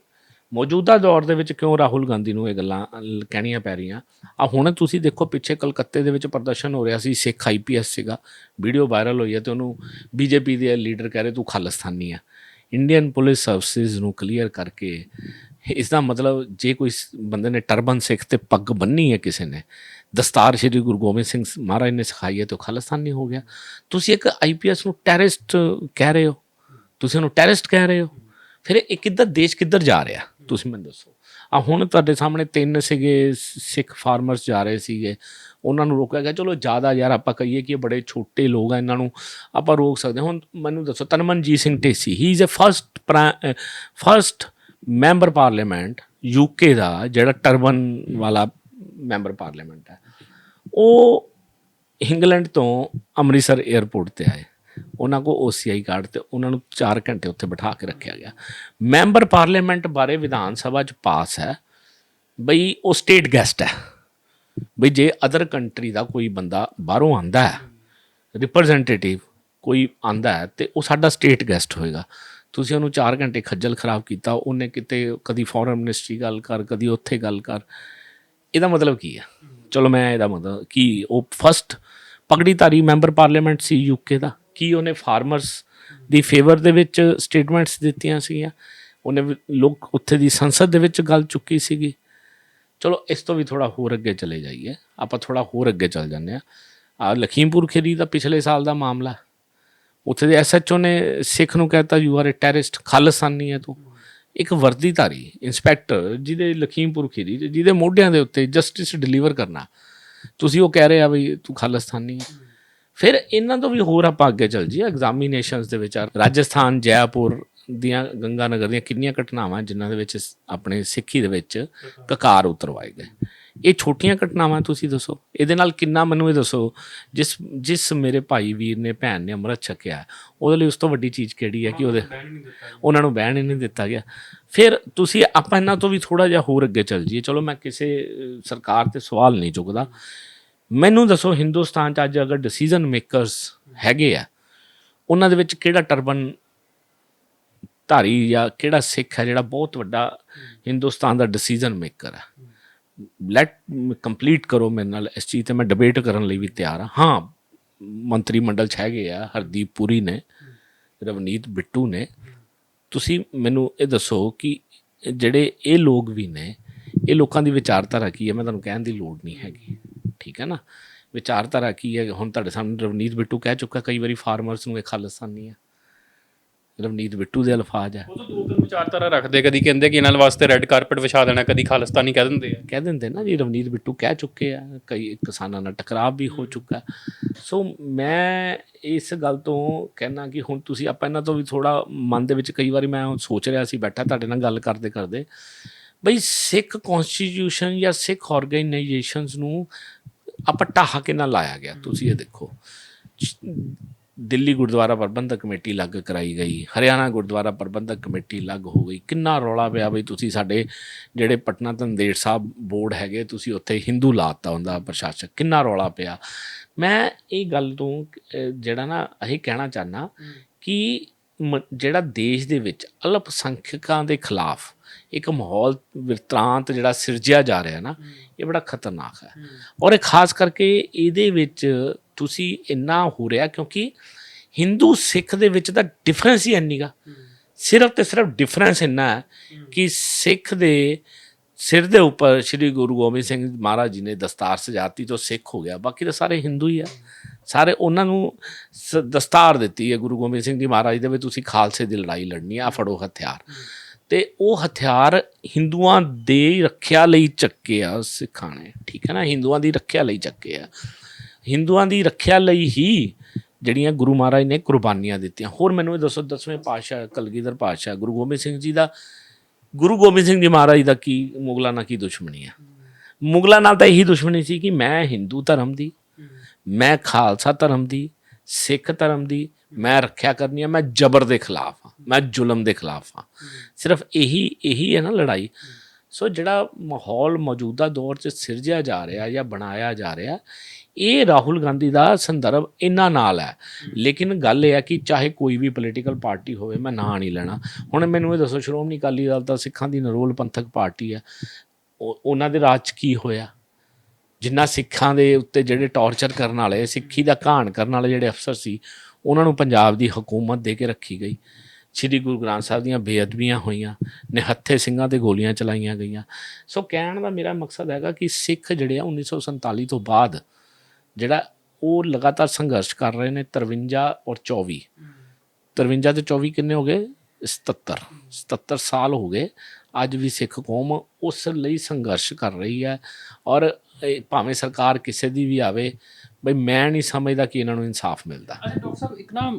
ਮੌਜੂਦਾ ਦੌਰ ਦੇ ਵਿੱਚ ਕਿਉਂ ਰਾਹੁਲ ਗਾਂਧੀ ਨੂੰ ਇਹ ਗੱਲਾਂ ਕਹਿਣੀਆਂ ਪੈ ਰਹੀਆਂ? ਆ ਹੁਣ ਤੁਸੀਂ ਦੇਖੋ, ਪਿੱਛੇ ਕਲਕੱਤੇ ਦੇ ਵਿੱਚ ਪ੍ਰਦਰਸ਼ਨ ਹੋ ਰਿਹਾ ਸੀ, ਸਿੱਖ ਆਈਪੀਐਸ ਸੀਗਾ। ਵੀਡੀਓ ਵਾਇਰਲ ਹੋਈ ਹੈ ਤੇ ਉਹਨੂੰ ਬੀਜੇਪੀ ਦੇ ਲੀਡਰ ਕਹਿ ਰਹੇ, ਤੂੰ ਖਾਲਿਸਤਾਨੀ ਆ। ਇੰਡੀਅਨ ਪੁਲਿਸ ਸਰਵਿਸਿਜ਼ ਨੂੰ ਕਲੀਅਰ ਕਰਕੇ, ਇਸ ਦਾ ਮਤਲਬ ਜੇ ਕੋਈ ਬੰਦੇ ਨੇ ਟਰਬਨ ਸਿੱਖ ਤੇ ਪੱਗ ਬੰਨੀ ਹੈ ਕਿਸੇ ਨੇ ਦਸਤਾਰ ਸ਼੍ਰੀ ਗੁਰੂ ਗੋਬਿੰਦ ਸਿੰਘ ਮਹਾਰਾਜ ਨੇ ਸਿਖਾਈ ਹੈ ਤੇ ਉਹ ਖਾਲਿਸਤਾਨੀ ਹੋ ਗਿਆ। ਤੁਸੀਂ ਇੱਕ ਆਈਪੀਐਸ ਨੂੰ ਟੈਰਰਿਸਟ ਕਹਿ ਰਹੇ ਹੋ। ਤੁਸੀਂ ਉਹਨੂੰ ਟੈਰਰਿਸਟ ਕਹਿ ਰਹੇ ਹੋ। ਫਿਰ ਇਹ ਕਿੱਧਰ, ਦੇਸ਼ ਕਿੱਧਰ ਜਾ ਰਿਹਾ? ਤੁਸੀਂ ਮੈਨੂੰ ਦੱਸੋ। ਆ ਹੁਣ ਤੁਹਾਡੇ ਸਾਹਮਣੇ ਤਿੰਨ ਸੀਗੇ ਸਿੱਖ ਫਾਰਮਰਸ ਜਾ ਰਹੇ ਸੀਗੇ। ਉਹਨਾਂ ਨੂੰ ਰੋਕਿਆ ਗਿਆ, ਚਲੋ ਜ਼ਿਆਦਾ ਯਾਰ ਆਪਾਂ ਕਹੀਏ ਕਿ ਇਹ ਬੜੇ ਛੋਟੇ ਲੋਕ ਆ, ਇਹਨਾਂ ਨੂੰ ਆਪਾਂ ਰੋਕ ਸਕਦੇ ਹਾਂ। ਹੁਣ ਮੈਨੂੰ ਦੱਸੋ, Tanmanjit Singh Dhesi he is a first first member parliament UK ਦਾ, ਜਿਹੜਾ ਟਰਬਨ ਵਾਲਾ ਮੈਂਬਰ ਪਾਰਲੀਮੈਂਟ ਹੈ। ਉਹ ਇੰਗਲੈਂਡ ਤੋਂ ਅੰਮ੍ਰਿਤਸਰ 에ਅਰਪੋਰਟ ਤੇ ਆਏ। ਉਹਨਾਂ ਕੋ OCI ਕਾਰਡ ਤੇ ਉਹਨਾਂ ਨੂੰ 4 ਘੰਟੇ ਉੱਥੇ ਬਿਠਾ ਕੇ ਰੱਖਿਆ ਗਿਆ। ਮੈਂਬਰ ਪਾਰਲੀਮੈਂਟ ਬਾਰੇ ਵਿਧਾਨ ਸਭਾ ਚ ਪਾਸ ਹੈ। ਬਈ ਉਹ ਸਟੇਟ ਗੈਸਟ ਹੈ। ਬਈ ਜੇ ਅਦਰ ਕੰਟਰੀ ਦਾ ਕੋਈ ਬੰਦਾ ਬਾਹਰੋਂ ਆਂਦਾ ਹੈ ਰਿਪਰੈਜ਼ੈਂਟੇਟਿਵ ਕੋਈ ਆਂਦਾ ਹੈ ਤੇ ਉਹ ਸਾਡਾ ਸਟੇਟ ਗੈਸਟ ਹੋਏਗਾ। ਤੁਸੀਂ ਉਹਨੂੰ 4 ਘੰਟੇ ਖੱਜਲ ਖਰਾਬ ਕੀਤਾ, ਉਹਨੇ ਕਿਤੇ ਕਦੀ ਫੋਰਨ ਮਿਨਿਸਟਰੀ ਗੱਲ ਕਰ, ਕਦੀ ਉੱਥੇ ਗੱਲ ਕਰ। ਇਹਦਾ ਮਤਲਬ ਕੀ ਹੈ ਚਲੋ ਮੈਂ ਇਹਦਾ ਮਤਲਬ ਕੀ ਉਹ ਫਸਟ ਪਗੜੀਧਾਰੀ ਮੈਂਬਰ ਪਾਰਲੀਮੈਂਟ ਸੀ ਯੂਕੇ ਦਾ। ਕੀ ਉਹਨੇ ਫਾਰਮਰਸ ਦੀ ਫੇਵਰ ਦੇ ਵਿੱਚ ਸਟੇਟਮੈਂਟਸ ਦਿੱਤੀਆਂ ਸੀਗੀਆਂ? ਉਹਨੇ ਲੋਕ ਉੱਥੇ ਦੀ ਸੰਸਦ ਦੇ ਵਿੱਚ ਗੱਲ ਚੁੱਕੀ ਸੀਗੀ। ਚਲੋ ਇਸ ਤੋਂ ਵੀ ਥੋੜਾ ਹੋਰ ਅੱਗੇ ਚਲੇ ਜਾਈਏ। ਆਪਾਂ ਥੋੜਾ ਹੋਰ ਅੱਗੇ ਚੱਲ ਜਾਂਦੇ ਆ ਆ ਲਖੀਮਪੁਰ ਖੇਰੀ ਦਾ ਪਿਛਲੇ ਸਾਲ ਦਾ ਮਾਮਲਾ। ਉੱਥੇ ਦੇ ਐਸਐਚਓ ਨੇ ਸਿੱਖ ਨੂੰ ਕਹਿਤਾ you are a terrorist Khalistani ਹੈ ਤੂੰ। ਇੱਕ ਵਰਦੀਧਾਰੀ ਇਨਸਪੈਕਟਰ ਜਿਹਦੇ ਲਖੀਮਪੁਰ ਖੀਰੀ ਜਿਹਦੇ ਮੋਢਿਆਂ ਦੇ ਉੱਤੇ ਜਸਟਿਸ ਡਿਲੀਵਰ ਕਰਨਾ। ਤੁਸੀਂ ਉਹ ਕਹਿ ਰਹੇ ਆ ਬਈ ਤੂੰ ਖਾਲਿਸਤਾਨੀ ਫਿਰ ਇਹਨਾਂ ਤੋਂ ਵੀ ਹੋਰ ਆਪਾਂ ਅੱਗੇ ਚੱਲ ਜੀ ਐਗਜ਼ਾਮੀਨੇਸ਼ਨਸ ਦੇ ਵਿੱਚ ਰਾਜਸਥਾਨ, ਜੈਪੁਰ ਦੀਆਂ ਗੰਗਾ ਨਗਰ ਦੀਆਂ ਕਿੰਨੀਆਂ ਘਟਨਾਵਾਂ ਜਿਨ੍ਹਾਂ ਦੇ ਵਿੱਚ ਆਪਣੇ ਸਿੱਖੀ ਦੇ ਵਿੱਚ ਕਕਾਰ ਉਤਰਵਾਏ ਗਏ। ਇਹ ਛੋਟੀਆਂ ਘਟਨਾਵਾਂ ਤੁਸੀਂ ਦੱਸੋ। ਇਹਦੇ ਨਾਲ ਕਿੰਨਾ ਮੈਨੂੰ ਇਹ ਦੱਸੋ ਜਿਸ ਜਿਸ ਮੇਰੇ ਭਾਈ ਵੀਰ ਨੇ ਭੈਣ ਨੇ ਅੰਮ੍ਰਿਤ ਛਕਿਆ ਉਹਦੇ ਲਈ ਉਸ ਤੋਂ ਵੱਡੀ ਚੀਜ਼ ਕਿਹੜੀ ਹੈ ਕਿ ਉਹਦੇ ਉਹਨਾਂ ਨੂੰ ਬਹਿਣ ਹੀ ਨਹੀਂ ਦਿੱਤਾ ਗਿਆ। ਫਿਰ ਤੁਸੀਂ ਆਪਾਂ ਇਹਨਾਂ ਤੋਂ ਵੀ ਥੋੜਾ ਜਿਹਾ ਹੋਰ ਅੱਗੇ ਚੱਲ ਜਾਈਏ। ਚਲੋ ਮੈਂ ਕਿਸੇ ਸਰਕਾਰ ਤੇ ਸਵਾਲ ਨਹੀਂ ਚੁੱਕਦਾ। ਮੈਨੂੰ ਦੱਸੋ ਹਿੰਦੁਸਤਾਨ ਚ ਅੱਜ ਅਗਰ ਡਿਸੀਜਨ ਮੇਕਰਸ ਹੈਗੇ ਆ ਉਹਨਾਂ ਦੇ ਵਿੱਚ ਕਿਹੜਾ ਟਰਬਨ ਧਾਰੀ ਜਾਂ ਕਿਹੜਾ ਸਿੱਖ ਹੈ ਜਿਹੜਾ ਬਹੁਤ ਵੱਡਾ ਹਿੰਦੁਸਤਾਨ ਦਾ ਡਿਸੀਜਨ ਮੇਕਰ ਹੈ। ਲੈਟ ਕੰਪਲੀਟ ਕਰੋ ਮੇਰੇ ਨਾਲ ਇਸ ਚੀਜ਼ ਤੇ ਮੈਂ ਡਿਬੇਟ ਕਰਨ ਲਈ ਵੀ ਤਿਆਰ ਹਾਂ। ਹਾਂ, ਮੰਤਰੀ ਮੰਡਲ ਚ ਹੈਗੇ ਆ, ਹਰਦੀਪ ਪੁਰੀ ਨੇ, ਰਵਨੀਤ ਬਿੱਟੂ ਨੇ। ਤੁਸੀਂ ਮੈਨੂੰ ਇਹ ਦੱਸੋ ਕਿ ਜਿਹੜੇ ਇਹ ਲੋਕ ਵੀ ਨੇ, ਇਹ ਲੋਕਾਂ ਦੀ ਵਿਚਾਰਧਾਰਾ ਕੀ ਹੈ? ਮੈਂ ਤੁਹਾਨੂੰ ਕਹਿਣ ਦੀ ਲੋੜ ਨਹੀਂ ਹੈਗੀ। ਠੀਕ ਹੈ ਨਾ? ਵਿਚਾਰਧਾਰਾ ਕੀ ਹੈ? ਹੁਣ ਤੁਹਾਡੇ ਸਾਹਮਣੇ ਰਵਨੀਤ ਬਿੱਟੂ ਕਹਿ ਚੁੱਕਾ, ਕਈ ਵਾਰੀ ਫਾਰਮਰਸ ਨੂੰ ਇਹ ਖਾਲਿਸਤਾਨੀ ਹੈ। ਰਵਨੀਤ ਬਿੱਟੂ ਦੇ ਅਲਫਾਜ਼ ਹੈ ਉਹ ਤਾਂ ਦੋ ਤਿੰਨ ਵਿਚਾਰਧਾਰਾ ਰੱਖਦੇ ਕਦੀ ਕਹਿੰਦੇ ਕਿ ਇਹਨਾਂ ਵਾਸਤੇ ਰੈੱਡ ਕਾਰਪਟ ਵਿਛਾ ਦੇਣਾ ਕਦੀ ਖਾਲਿਸਤਾਨੀ ਕਹਿ ਦਿੰਦੇ ਆ। ਕਹਿ ਦਿੰਦੇ ਨਾ ਜੀ ਰਵਨੀਤ ਬਿੱਟੂ ਕਹਿ ਚੁੱਕੇ ਆ ਕਈ ਕਿਸਾਨਾਂ ਨਾਲ ਟਕਰਾਅ ਵੀ ਹੋ ਚੁੱਕਾ। ਸੋ ਮੈਂ ਇਸ ਗੱਲ ਤੋਂ ਕਹਿਣਾ ਕਿ ਹੁਣ ਤੁਸੀਂ ਆਪਾਂ ਇਹਨਾਂ ਤੋਂ ਵੀ ਥੋੜਾ ਮਨ ਦੇ ਵਿੱਚ ਕਈ ਵਾਰੀ ਮੈਂ ਸੋਚ ਰਿਹਾ ਸੀ ਬੈਠਾ ਤੁਹਾਡੇ ਨਾਲ ਗੱਲ ਕਰਦੇ ਕਰਦੇ। ਬਈ ਸਿੱਖ ਕਨਸਟੀਟਿਊਸ਼ਨ ਜਾਂ ਸਿੱਖ ਆਰਗੇਨਾਈਜੇਸ਼ਨਸ ਨੂੰ ਆਪਾਂ ਢਾਹ ਕੇ ਨਾ ਲਾਇਆ ਗਿਆ ਤੁਸੀਂ ਇਹ ਦੇਖੋ। ਦਿੱਲੀ ਗੁਰਦੁਆਰਾ ਪ੍ਰਬੰਧਕ ਕਮੇਟੀ ਲੱਗ ਕਰਾਈ ਗਈ ਹਰਿਆਣਾ ਗੁਰਦੁਆਰਾ ਪ੍ਰਬੰਧਕ ਕਮੇਟੀ ਲੱਗ ਹੋ ਗਈ। ਕਿੰਨਾ ਰੌਲਾ ਪਿਆ ਬਈ ਤੁਸੀਂ ਸਾਡੇ ਜਿਹੜੇ ਪਟਨਾ ਤੰਦੇੜ ਸਾਹਿਬ ਬੋਰਡ ਹੈਗੇ ਤੁਸੀਂ ਉੱਥੇ ਹਿੰਦੂ ਲਾਤਾ ਹੁੰਦਾ ਪ੍ਰਸ਼ਾਸਕ ਕਿੰਨਾ ਰੌਲਾ ਪਿਆ। ਮੈਂ ਇਹ ਗੱਲ ਤੋਂ ਜਿਹੜਾ ਨਾ ਇਹ ਕਹਿਣਾ ਚਾਹਨਾ ਕਿ ਜਿਹੜਾ ਦੇਸ਼ ਦੇ ਵਿੱਚ ਅਲਪ ਸੰਖਿਅਕਾਂ ਦੇ ਖਿਲਾਫ ਇੱਕ ਮਾਹੌਲ ਵਿਤਰਾਂਤ ਜਿਹੜਾ ਸਿਰਜਿਆ ਜਾ ਰਿਹਾ ਨਾ ਇਹ ਬੜਾ ਖਤਰਨਾਕ ਹੈ। ਔਰ ਇਹ ਖਾਸ ਕਰਕੇ ਇਹਦੇ ਵਿੱਚ ਤੁਸੀਂ ਇੰਨਾ ਹੋ ਰਿਹਾ ਕਿਉਂਕਿ ਹਿੰਦੂ ਸਿੱਖ ਦੇ ਵਿੱਚ ਤਾਂ ਡਿਫਰੈਂਸ ਹੀ ਇੰਨੀਗਾ ਸਿਰਫ ਤੇ ਸਿਰਫ ਡਿਫਰੈਂਸ ਇੰਨਾ ਹੈ ਕਿ ਸਿੱਖ ਦੇ ਸਿਰ ਦੇ ਉੱਪਰ ਸ੍ਰੀ ਗੁਰੂ ਗੋਬਿੰਦ ਸਿੰਘ ਮਹਾਰਾਜ ਜੀ ਨੇ ਦਸਤਾਰ ਸਜਾਤੀ ਤੋਂ ਸਿੱਖ ਹੋ ਗਿਆ। ਬਾਕੀ ਤਾਂ ਸਾਰੇ ਹਿੰਦੂ ਹੀ ਆ। ਸਾਰੇ ਉਹਨਾਂ ਨੂੰ ਦਸਤਾਰ ਦਿੱਤੀ ਹੈ ਗੁਰੂ ਗੋਬਿੰਦ ਸਿੰਘ ਜੀ ਮਹਾਰਾਜ ਦੇ ਵੀ ਤੁਸੀਂ ਖਾਲਸੇ ਦੀ ਲੜਾਈ ਲੜਨੀ ਆ ਫੜੋ ਹਥਿਆਰ। ਤੇ ਉਹ ਹਥਿਆਰ ਹਿੰਦੂਆਂ ਦੇ ਰੱਖਿਆ ਲਈ ਚੱਕੇ ਆ ਸਿੱਖਾਂ ਨੇ ਠੀਕ ਹੈ ਨਾ? ਹਿੰਦੂਆਂ ਦੀ ਰੱਖਿਆ ਲਈ ਚੱਕੇ ਆ। ਹਿੰਦੂਆਂ ਦੀ ਰੱਖਿਆ ਲਈ ਹੀ ਜਿਹੜੀਆਂ ਗੁਰੂ ਮਹਾਰਾਜ ਨੇ ਕੁਰਬਾਨੀਆਂ ਦਿੱਤੀਆਂ। ਹੋਰ ਮੈਨੂੰ ਇਹ ਦੱਸੋ, ਦਸਵੇਂ ਪਾਤਸ਼ਾਹ, ਕਲਗੀਧਰ ਪਾਤਸ਼ਾਹ, ਗੁਰੂ ਗੋਬਿੰਦ ਸਿੰਘ ਜੀ ਦਾ, ਗੁਰੂ ਗੋਬਿੰਦ ਸਿੰਘ ਜੀ ਮਹਾਰਾਜ ਦਾ ਕੀ, ਮੁਗਲਾਂ ਨਾਲ ਕੀ ਦੁਸ਼ਮਣੀ ਆ? ਮੁਗਲਾਂ ਨਾਲ ਤਾਂ ਇਹੀ ਦੁਸ਼ਮਣੀ ਸੀ ਕਿ ਮੈਂ ਹਿੰਦੂ ਧਰਮ ਦੀ, ਮੈਂ ਖਾਲਸਾ ਧਰਮ ਦੀ, ਸਿੱਖ ਧਰਮ ਦੀ ਮੈਂ ਰੱਖਿਆ ਕਰਨੀ ਆ, ਮੈਂ ਜ਼ਬਰ ਦੇ ਖਿਲਾਫ ਹਾਂ, ਮੈਂ ਜ਼ੁਲਮ ਦੇ ਖਿਲਾਫ ਹਾਂ। ਸਿਰਫ ਇਹੀ ਇਹੀ ਹੈ ਨਾ ਲੜਾਈ। ਸੋ ਜਿਹੜਾ ਮਾਹੌਲ ਮੌਜੂਦਾ ਦੌਰ 'ਚ ਸਿਰਜਿਆ ਜਾ ਰਿਹਾ ਜਾਂ ਬਣਾਇਆ ਜਾ ਰਿਹਾ, ਇਹ ਰਾਹੁਲ ਗਾਂਧੀ ਦਾ ਸੰਦਰਭ ਇਹਨਾਂ ਨਾਲ ਹੈ। ਲੇਕਿਨ ਗੱਲ ਇਹ ਹੈ ਕਿ ਚਾਹੇ ਕੋਈ ਵੀ ਪੋਲੀਟੀਕਲ ਪਾਰਟੀ ਹੋਵੇ, ਮੈਂ ਨਾਂ ਨਹੀਂ ਲੈਣਾ। ਹੁਣ ਮੈਨੂੰ ਇਹ ਦੱਸੋ, ਸ਼੍ਰੋਮਣੀ ਅਕਾਲੀ ਦਲ ਤਾਂ ਸਿੱਖਾਂ ਦੀ ਨਰੋਲ ਪੰਥਕ ਪਾਰਟੀ ਹੈ। ਉਹ- ਉਹਨਾਂ ਦੇ ਰਾਜ 'ਚ ਕੀ ਹੋਇਆ? ਜਿੰਨਾ ਸਿੱਖਾਂ ਦੇ ਉੱਤੇ ਜਿਹੜੇ ਟੌਰਚਰ ਕਰਨ ਵਾਲੇ, ਸਿੱਖੀ ਦਾ ਘਾਣ ਕਰਨ ਵਾਲੇ ਜਿਹੜੇ ਅਫਸਰ ਸੀ ਉਹਨਾਂ ਨੂੰ ਪੰਜਾਬ ਦੀ ਹਕੂਮਤ ਦੇ ਕੇ ਰੱਖੀ ਗਈ। ਸ੍ਰੀ ਗੁਰੂ ਗ੍ਰੰਥ ਸਾਹਿਬ ਦੀਆਂ ਬੇਅਦਬੀਆਂ ਹੋਈਆਂ, ਨਿਹੱਥੇ ਸਿੰਘਾਂ ਤੇ ਗੋਲੀਆਂ ਚਲਾਈਆਂ ਗਈਆਂ। ਸੋ ਕਹਿਣ ਦਾ ਮੇਰਾ ਮਕਸਦ ਹੈਗਾ ਕਿ ਸਿੱਖ ਜਿਹੜੇ ਆ 1947 ਤੋਂ ਬਾਅਦ ਜਿਹੜਾ ਉਹ ਲਗਾਤਾਰ ਸੰਘਰਸ਼ ਕਰ ਰਹੇ ਨੇ 53 ਔਰ 24 53 ਤੇ 24 ਕਿੰਨੇ ਹੋ ਗਏ? 77 77 ਸਾਲ ਹੋ ਗਏ ਅੱਜ ਵੀ ਸਿੱਖ ਕੌਮ ਉਸ ਲਈ ਸੰਘਰਸ਼ ਕਰ ਰਹੀ ਹੈ ਔਰ ਭਾਵੇਂ ਸਰਕਾਰ ਕਿਸੇ ਦੀ ਵੀ ਆਵੇ ਬਈ ਮੈਂ ਨਹੀਂ ਸਮਝਦਾ ਕਿ ਇਹਨਾਂ ਨੂੰ ਇਨਸਾਫ ਮਿਲਦਾ। ਡਾਕਟਰ ਸਾਹਿਬ ਇੱਕ ਨਾ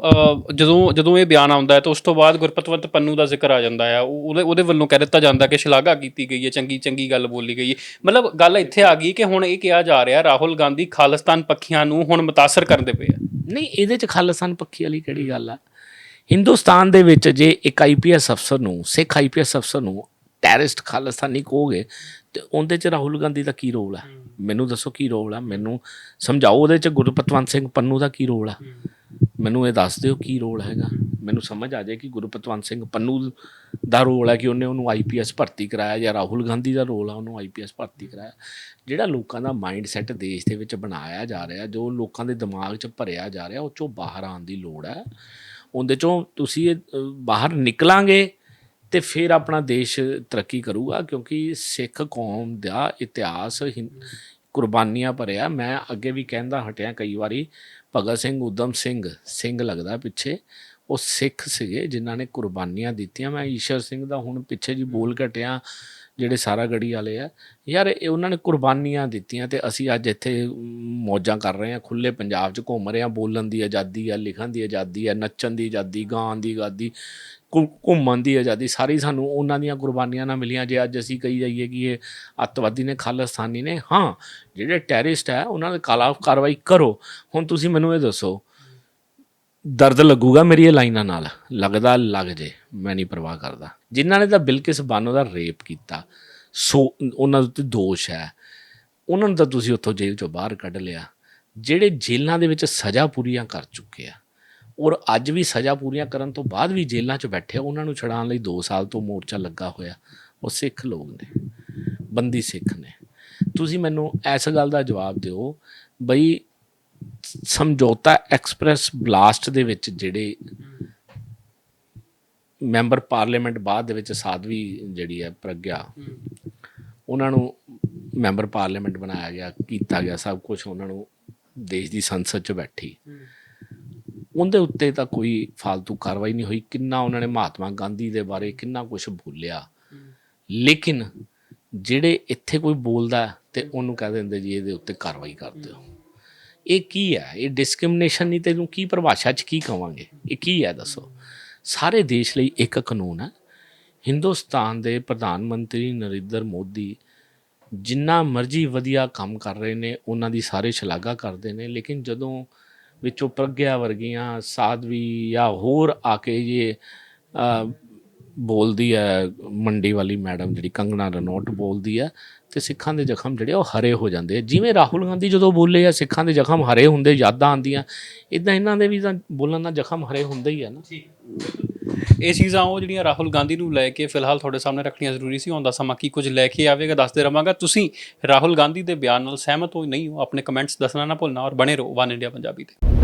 ਜਦੋਂ ਜਦੋਂ ਇਹ ਬਿਆਨ ਆਉਂਦਾ ਹੈ ਤਾਂ ਉਸ ਤੋਂ ਬਾਅਦ ਗੁਰਪਤਵੰਤ ਪੰਨੂ ਦਾ ਜ਼ਿਕਰ ਆ ਜਾਂਦਾ ਹੈ। ਉਹ- ਉਹਦੇ ਉਹਦੇ ਵੱਲੋਂ ਕਹਿ ਦਿੱਤਾ ਜਾਂਦਾ ਕਿ ਸ਼ਲਾਘਾ ਕੀਤੀ ਗਈ ਹੈ ਚੰਗੀ ਚੰਗੀ ਗੱਲ ਬੋਲੀ ਗਈ ਹੈ। ਮਤਲਬ ਗੱਲ ਇੱਥੇ ਆ ਗਈ ਕਿ ਹੁਣ ਇਹ ਕਿਹਾ ਜਾ ਰਿਹਾ ਰਾਹੁਲ ਗਾਂਧੀ ਖਾਲਿਸਤਾਨ ਪੱਖੀਆਂ ਨੂੰ ਹੁਣ ਮੁਤਾਸਰ ਕਰਦੇ ਪਏ ਆ। ਨਹੀਂ ਇਹਦੇ ਚ ਖਾਲਿਸਤਾਨ ਪੱਖੀ ਵਾਲੀ ਕਿਹੜੀ ਗੱਲ ਆ? ਹਿੰਦੁਸਤਾਨ ਦੇ ਵਿੱਚ ਜੇ ਇੱਕ ਆਈਪੀਐਸ ਅਫਸਰ ਨੂੰ ਸਿੱਖ ਆਈਪੀਐਸ ਅਫਸਰ ਨੂੰ ਟੈਰਰਿਸਟ ਖਾਲਿਸਤਾਨੀ ਕਹੋਗੇ ਤੇ ਉਹਦੇ ਚ ਰਾਹੁਲ ਗਾਂਧੀ ਦਾ ਕੀ ਰੋਲ ਹੈ। ਮੈਨੂੰ ਦੱਸੋ ਕੀ ਰੋਲ ਆ? ਮੈਨੂੰ ਸਮਝਾਓ ਉਹਦੇ ਚ ਗੁਰਪਤਵੰਤ ਸਿੰਘ ਪੰਨੂ ਦਾ ਕੀ ਰੋਲ ਆ? ਮੈਨੂੰ ਇਹ ਦੱਸ ਦਿਓ ਕੀ ਰੋਲ ਹੈਗਾ। ਮੈਨੂੰ ਸਮਝ ਆ ਜਾਏ ਕਿ ਗੁਰਪਤਵੰਤ ਸਿੰਘ ਪੰਨੂ ਦਾ ਰੋਲ ਹੈ ਕਿ ਉਹਨੇ ਉਹਨੂੰ ਆਈਪੀਐਸ ਭਰਤੀ ਕਰਾਇਆ ਜਾਂ ਰਾਹੁਲ ਗਾਂਧੀ ਦਾ ਰੋਲ ਆ ਉਹਨੂੰ ਆਈਪੀਐਸ ਭਰਤੀ ਕਰਾਇਆ। ਜਿਹੜਾ ਲੋਕਾਂ ਦਾ ਮਾਈਂਡ ਸੈਟ ਦੇਸ਼ ਦੇ ਵਿੱਚ ਬਣਾਇਆ ਜਾ ਰਿਹਾ ਜੋ ਲੋਕਾਂ ਦੇ ਦਿਮਾਗ 'ਚ ਭਰਿਆ ਜਾ ਰਿਹਾ ਉਹ ਚੋਂ ਬਾਹਰ ਆਉਣ ਦੀ ਲੋੜ ਹੈ ਉਹਦੇ ਚੋਂ ਤੁਸੀਂ ਇਹ, ਬਾਹਰ ਨਿਕਲਾਂਗੇ ਤੇ ਫਿਰ ਆਪਣਾ ਦੇਸ਼ ਤਰੱਕੀ ਕਰੂਗਾ, ਕਿਉਂਕਿ ਸਿੱਖ ਕੌਮ ਦਾ ਇਤਿਹਾਸ ਹਿੰ- ਕੁਰਬਾਨੀਆਂ ਭਰਿਆ। ਮੈਂ ਅੱਗੇ ਵੀ ਕਹਿੰਦਾ ਹਟਿਆ ਕਈ ਵਾਰੀ, ਭਗਤ ਸਿੰਘ ਉਦਮ ਸਿੰਘ ਸਿੰਘ ਲੱਗਦਾ ਪਿੱਛੇ। ਉਹ ਸਿੱਖ ਸੀਗੇ ਜਿਨ੍ਹਾਂ ਨੇ ਕੁਰਬਾਨੀਆਂ ਦਿੱਤੀਆਂ। ਮੈਂ ਈਸ਼ਰ ਸਿੰਘ ਦਾ ਹੁਣ ਪਿੱਛੇ ਜੀ ਬੋਲ ਘਟਿਆ। ਜਿਹੜੇ ਸਾਰਾ ਗੜੀ ਵਾਲੇ ਆ, ਯਾਰ ਇਹ ਉਹਨਾਂ ਨੇ ਕੁਰਬਾਨੀਆਂ ਦਿੱਤੀਆਂ ਤੇ ਅਸੀਂ ਅੱਜ ਇੱਥੇ ਮੌਜਾਂ ਕਰ ਰਹੇ ਹਾਂ ਖੁੱਲੇ ਪੰਜਾਬ 'ਚ ਘੁੰਮ ਰਹੇ ਹਾਂ, ਬੋਲਣ ਦੀ ਆਜ਼ਾਦੀ ਆ, ਲਿਖਣ ਦੀ ਆਜ਼ਾਦੀ ਆ, ਨੱਚਣ ਦੀ ਆਜ਼ਾਦੀ ਗਾਣ ਦੀ ਆਜ਼ਾਦੀ, ਘੁ- ਘੁੰਮਣ ਦੀ ਆਜ਼ਾਦੀ, ਸਾਰੀ ਸਾਨੂੰ ਉਹਨਾਂ ਦੀਆਂ ਕੁਰਬਾਨੀਆਂ ਨਾਲ ਮਿਲੀਆਂ। ਜੇ ਅੱਜ ਅਸੀਂ ਕਹੀ ਜਾਈਏ ਕਿ ਇਹ ਅੱਤਵਾਦੀ ਨੇ, ਖਾਲਿਸਤਾਨੀ ਨੇ, ਹਾਂ, ਜਿਹੜੇ ਟੈਰਰਿਸਟ ਹੈ ਉਹਨਾਂ ਦੇ ਖਿਲਾਫ ਕਾਰਵਾਈ ਕਰੋ। ਹੁਣ ਤੁਸੀਂ ਮੈਨੂੰ ਇਹ ਦੱਸੋ ਦਰਦ ਲੱਗੂਗਾ ਮੇਰੀ ਇਹ ਲਾਈਨਾਂ ਨਾਲ। ਲੱਗਦਾ ਲੱਗ ਜੇ, ਮੈਂ ਨਹੀਂ ਪਰਵਾਹ ਕਰਦਾ। ਜਿਨ੍ਹਾਂ ਨੇ ਤਾਂ ਬਿਲਕਿਸ ਬਾਨੋ ਦਾ ਰੇਪ ਕੀਤਾ, ਸੋ ਉਹਨਾਂ ਦੇ ਉੱਤੇ ਦੋਸ਼ ਹੈ। ਉਹਨਾਂ ਨੂੰ ਤਾਂ ਤੁਸੀਂ ਉੱਥੋਂ ਜੇਲ੍ਹ ਚੋਂ ਬਾਹਰ ਕੱਢ ਲਿਆ। ਜਿਹੜੇ ਜੇਲ੍ਹਾਂ ਦੇ ਵਿੱਚ ਸਜ਼ਾ ਪੂਰੀਆਂ ਕਰ ਚੁੱਕੇ ਆ, ਔਰ ਅੱਜ ਵੀ ਸਜ਼ਾ ਪੂਰੀਆਂ ਕਰਨ ਤੋਂ ਬਾਅਦ ਵੀ ਜੇਲ੍ਹਾਂ 'ਚ ਬੈਠੇ ਉਹਨਾਂ ਨੂੰ ਛਡਾਉਣ ਲਈ 2 ਸਾਲ ਤੋਂ ਮੋਰਚਾ ਲੱਗਾ ਹੋਇਆ। ਉਹ ਸਿੱਖ ਲੋਕ ਨੇ, ਬੰਦੀ ਸਿੱਖ ਨੇ। ਤੁਸੀਂ ਮੈਨੂੰ ਇਸ ਗੱਲ ਦਾ ਜਵਾਬ ਦਿਓ, ਬਈ ਸਮਝੌਤਾ ਐਕਸਪ੍ਰੈਸ ਬਲਾਸਟ ਦੇ ਵਿੱਚ ਜਿਹੜੇ ਮੈਂਬਰ ਪਾਰਲੀਮੈਂਟ ਬਾਅਦ ਦੇ ਵਿੱਚ ਸਾਧਵੀ ਜਿਹੜੀ ਹੈ ਪ੍ਰਗਿਆ, ਉਹਨਾਂ ਨੂੰ ਮੈਂਬਰ ਪਾਰਲੀਮੈਂਟ ਬਣਾਇਆ ਗਿਆ, ਕੀਤਾ ਗਿਆ, ਸਭ ਕੁਝ ਉਹਨਾਂ ਨੂੰ ਦੇਸ਼ ਦੀ ਸੰਸਦ 'ਚ ਬੈਠੀ। ਉਹਦੇ ਉੱਤੇ ਤਾਂ ਕੋਈ ਫालतू ਕਾਰਵਾਈ ਨਹੀਂ ਹੋਈ, ਕਿੰਨਾ ਉਹਨਾਂ ਨੇ ਮਹਾਤਮਾ ਗਾਂਧੀ ਦੇ ਬਾਰੇ ਕਿੰਨਾ ਕੁਝ ਬੋਲਿਆ। ਲੇਕਿਨ ਜਿਹੜੇ ਇੱਥੇ ਕੋਈ ਬੋਲਦਾ ਤੇ ਉਹਨੂੰ ਕਹਿ ਦਿੰਦੇ ਜੀ, ਇਹਦੇ ਉੱਤੇ ਕਾਰਵਾਈ ਕਰ ਦਿਓ। ਇਹ ਕੀ ਹੈ? ਇਹ ਡਿਸਕ੍ਰਿਮੀਨੇਸ਼ਨ ਨਹੀਂ ਤੈਨੂੰ ਕੀ ਪਰਿਭਾਸ਼ਾ 'ਚ ਕੀ ਕਵਾਂਗੇ? ਇਹ ਕੀ ਹੈ ਦੱਸੋ? ਸਾਰੇ ਦੇਸ਼ ਲਈ ਇੱਕ ਕਾਨੂੰਨ ਹੈ। ਹਿੰਦੁਸਤਾਨ ਦੇ ਪ੍ਰਧਾਨ ਮੰਤਰੀ ਨਰਿੰਦਰ ਮੋਦੀ ਜਿੰਨਾ ਮਰਜ਼ੀ ਵਧੀਆ ਕੰਮ ਕਰ ਰਹੇ ਨੇ, ਉਹਨਾਂ ਦੀ ਸਾਰੇ ਸ਼ਲਾਘਾ ਕਰਦੇ ਨੇ, ਲੇਕਿਨ ਜਦੋਂ ਵਿੱਚੋਂ ਪ੍ਰਗਿਆ ਵਰਗੀਆਂ ਸਾਧਵੀ ਜਾਂ ਹੋਰ ਆ ਕੇ ਇਹ ਬੋਲਦੀ ਹੈ ਮੰਡੀ ਵਾਲੀ ਮੈਡਮ ਜਿਹੜੀ ਕੰਗਣਾ ਰਨੋਟ ਬੋਲਦੀ ਹੈ ਤੇ ਸਿੱਖਾਂ ਦੇ ਜ਼ਖਮ ਜਿਹੜੇ ਉਹ ਹਰੇ ਹੋ ਜਾਂਦੇ ਆ। ਜਿਵੇਂ ਰਾਹੁਲ ਗਾਂਧੀ ਜਦੋਂ ਬੋਲੇ ਆ, ਸਿੱਖਾਂ ਦੇ ਜ਼ਖਮ ਹਰੇ ਹੁੰਦੇ, ਯਾਦਾਂ ਆਉਂਦੀਆਂ ਇਦਾਂ ਇਹਨਾਂ ਦੇ ਵੀ ਤਾਂ ਬੋਲਣ ਨਾਲ ਜ਼ਖਮ ਹਰੇ ਹੁੰਦੇ ਹੀ ਆ ਨਾ। ਇਹ ਚੀਜ਼ਾਂ ਉਹ ਜਿਹੜੀਆਂ ਰਾਹੁਲ ਗਾਂਧੀ ਨੂੰ ਲੈ ਕੇ ਫਿਲਹਾਲ ਤੁਹਾਡੇ ਸਾਹਮਣੇ ਰੱਖਣੀਆਂ ਜ਼ਰੂਰੀ ਸੀ ਆਉਂਦਾ ਸਮਾਂ ਕੀ ਕੁਝ ਲੈ ਕੇ ਆਵੇਗਾ, ਦੱਸਦੇ ਰਵਾਂਗਾ। ਤੁਸੀਂ ਰਾਹੁਲ ਗਾਂਧੀ ਦੇ ਬਿਆਨ ਨਾਲ ਸਹਿਮਤ ਹੋ, ਨਹੀਂ ਹੋ, ਆਪਣੇ ਕਮੈਂਟਸ ਦੱਸਣਾ ਨਾ ਭੁੱਲਣਾ ਔਰ ਬਣੇ ਰਹੋ, ਵਨ ਇੰਡੀਆ ਪੰਜਾਬੀ ਤੇ।